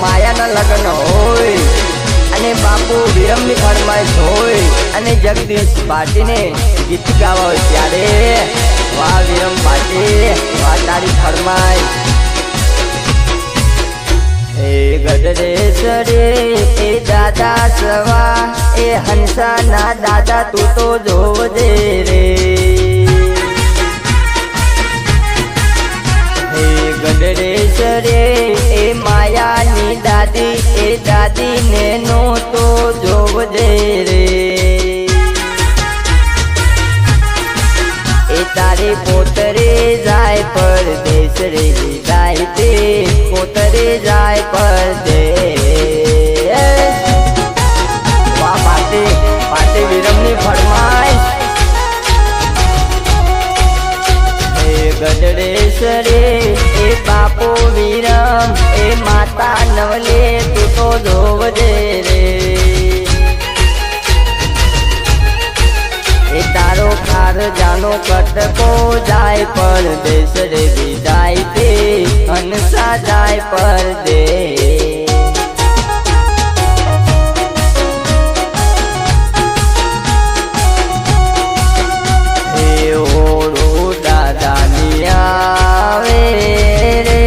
માયાના લગ્ન હોય. અને બાપુ વિરમની ફરમાઈશ હોય અને જગદીશ પાટીને ગીત ગાવા ત્યારે, વાહ વિરમ પાટી, વાહ તારી ફરમાઈશ હે ગઢરેશ્વરે એ દાદા સવા એ હંસા ના દાદા તું તો જોવજે રે. હે સરે એ માયાની દાદી, એ દાદી ને તો જોવજે રે. એ તારી પોતરે જાય પરદેશ રે. પોતરે જાય પરદેશ. વાહ પાટી પાટી વિરમની ફરમાઈશ. એ ગઢડેશ્વરે એ બાપો વિરમ, એ માતા નવલે, તું તો જોવજે રે. જાનો કટકો જાય પણ દેશ રે વિદાય તે હંસા જાય પર દે આવે રે.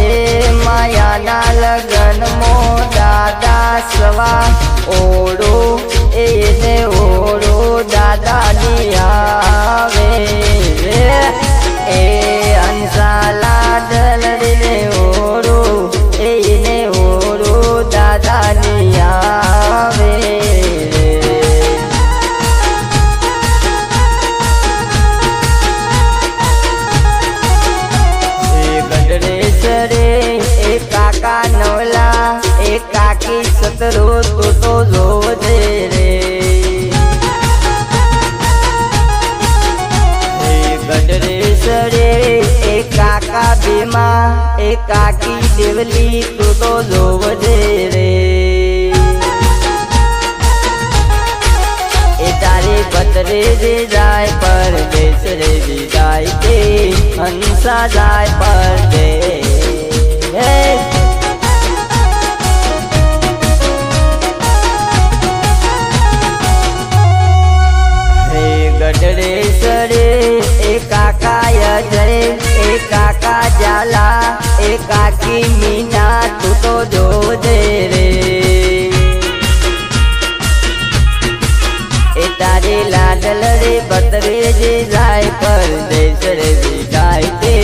એ માયાના લગનમો, દાદા સવા ઓળો એને ઓરો દાદાની આવે એ કાકી દેવલી તું તો જોવજે રે. એ તારી પતરે જે જાય પર દેશ રે વિદાય તે હંસા જાય પર દે જાય પર દેશ રે જાય તે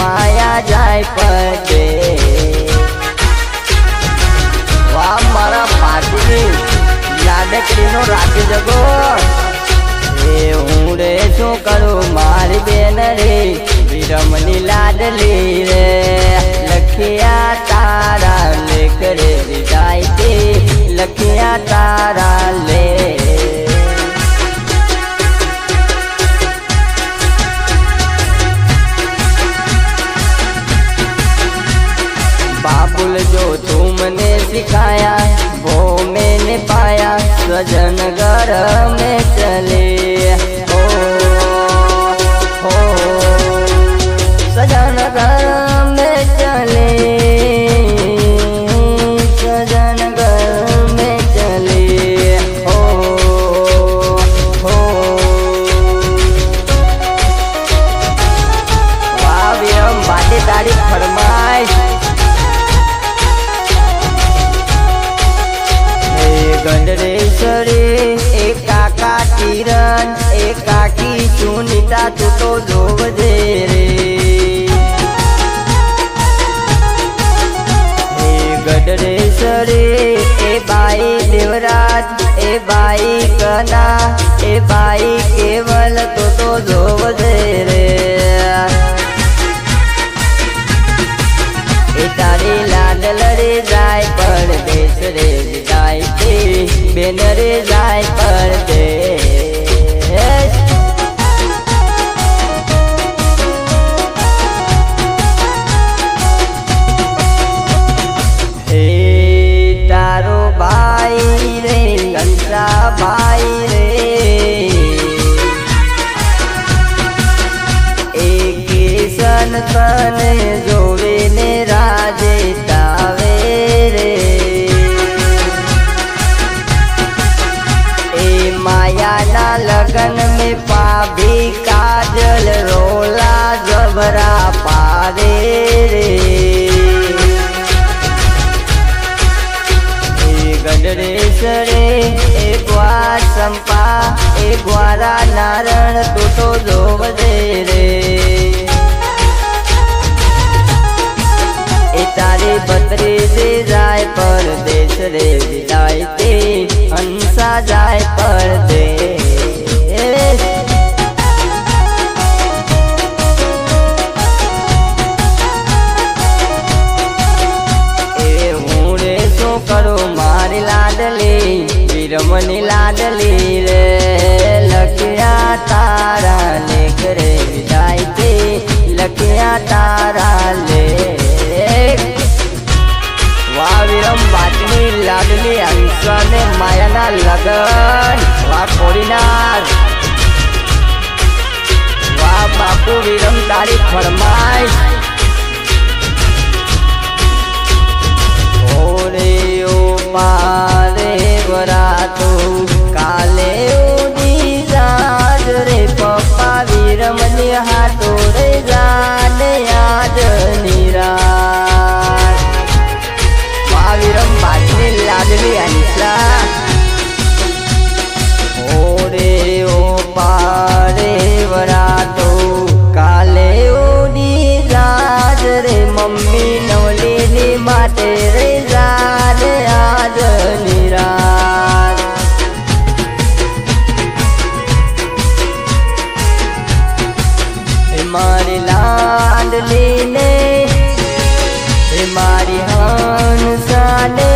માયા જાય પર દે વાહ, મારા પાટીની લાડકડીનો રાખી જગો. એ હું રે શું કરું, મારી બેન રે, વિરમની લાડલી રે. લખ્યા તારા લેખ રે જાય તે લખ્યા તારા લે ભજન ગરમે ચલી. એ કાકી સુનિતા તું તો જોવજે રે. હે સરે એ બાઈ દેવરાજ, એ બાઈ કના, એ બાઈ કેવલ તો તો જોવજે રે. એ તારી લાડલ રે જાય, પણ દેશ રે જાય બેન રે જાય પર તને જોવીને રાજે તાવે રે. એ માયાના લગન में પાભી કાજલ રોલા જબરા પારે રે. એ ગડરેશ રે એ ગ્વા સંપા એક ગ્વારા નારણ તૂટો જોવજે રે. તારી બત્રી દે જાય પરદેશ રે વિદાય તે હંસા જાય પરદેશ કરું મારી લાડલી વીરમની લાડલી રે લખ્યા તારા લેખ રે વિદાય તે લખ્યા તારા માયાના લગન. વાહ કોડીનાર વા બાપુ વિરમ તારી ફરમાઈશ ઓરે ઓ મારે વરાતો, કાલે ઉડી જાજ રે પપ્પા વિરમની હાથો રે જાને યાદ નિરાશ. મહાવીરમ બાટની લાડલી એ મારી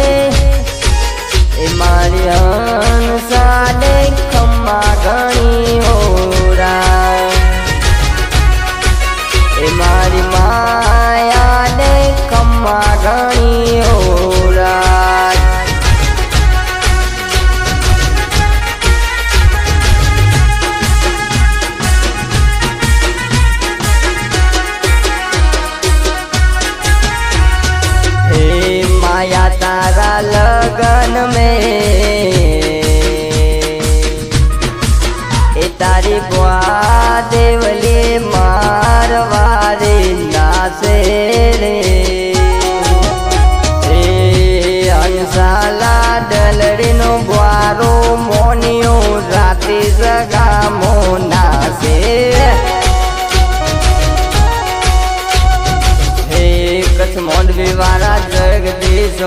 me.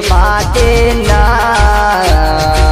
માટે ના.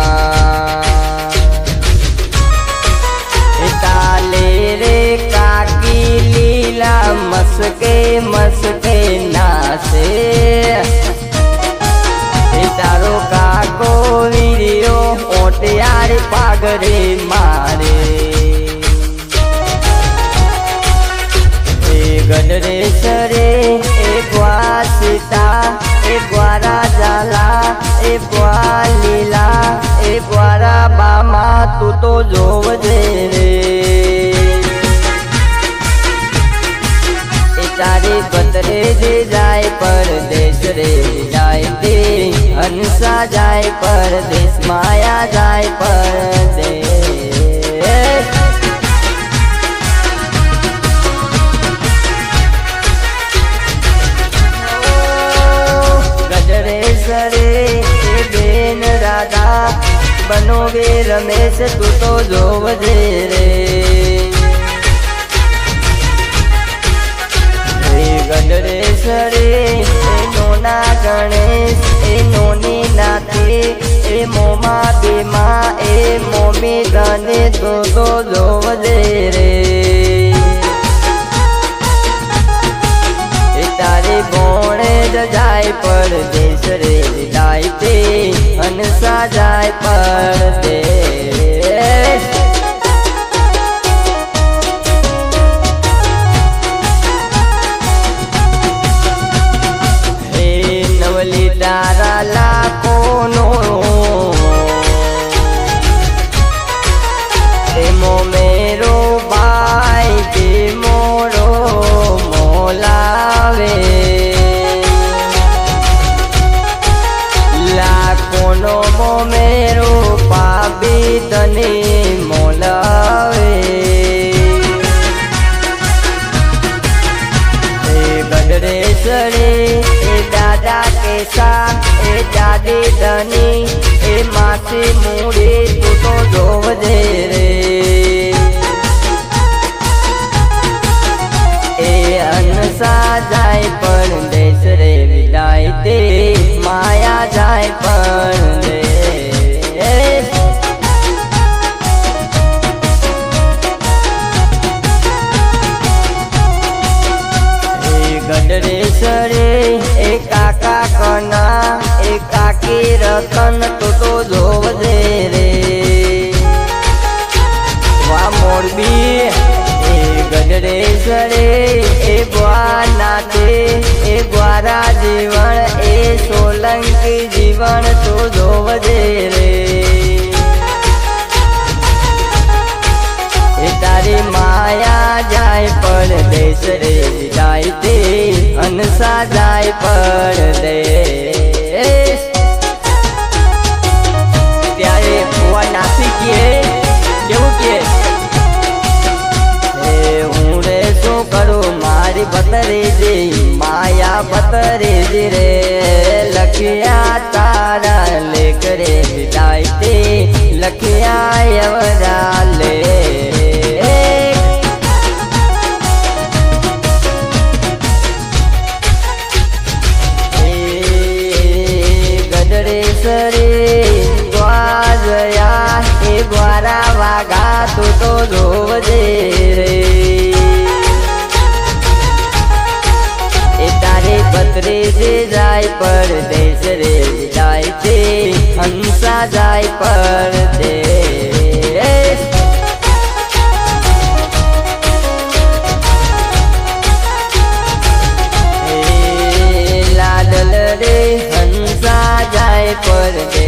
ગ્વારા બામા તું તો જોવજે રે. તારી પતરે જે જાય પરદેશ રે, જાય તે હંસા જાય પરદેશ, માયા જાય પરદેશ. ગજરેશ રે બેન રાધા બનો વે રમેશ, તું તો જોવજે રે. ગણેશ રે એ નોના ગણેશ એ નોની નાતે એ મોમા બેમા એ મોમી ધને, તો તો જોવજે રે. તારી જ જાય પરદેશ રે જાય તે અનસા જાય પરદેશ નવલી તારા લાખોનો તેમો મેરો ભાઈ તે મોરો મોલાવે मेरो पापी तने मोलावे ए गडरे सरे ए दादा केसा ए दादी धनी ए मासी मूड़ी એ ગડરેશરે એ કાકા કના એ કાકી રતન તો તો જોવજે રે વા મોરબી એ ગડરેશરે એ બુઆ નાતે એ ગ્વારા જીવન એ સોલંકી જીવન તો જોવજે રે અનસા જાય પણ દેશ ત્યારે ફુવા નાસી કે કેવું કે? હું રે શું કરું? મારી બતરી જી, માયા બતરી જી રે. દે રે. એ તારે પતરે જે જાય પર દેશ રે જાય છે. હંસા જાય પર દેશ પર દેશ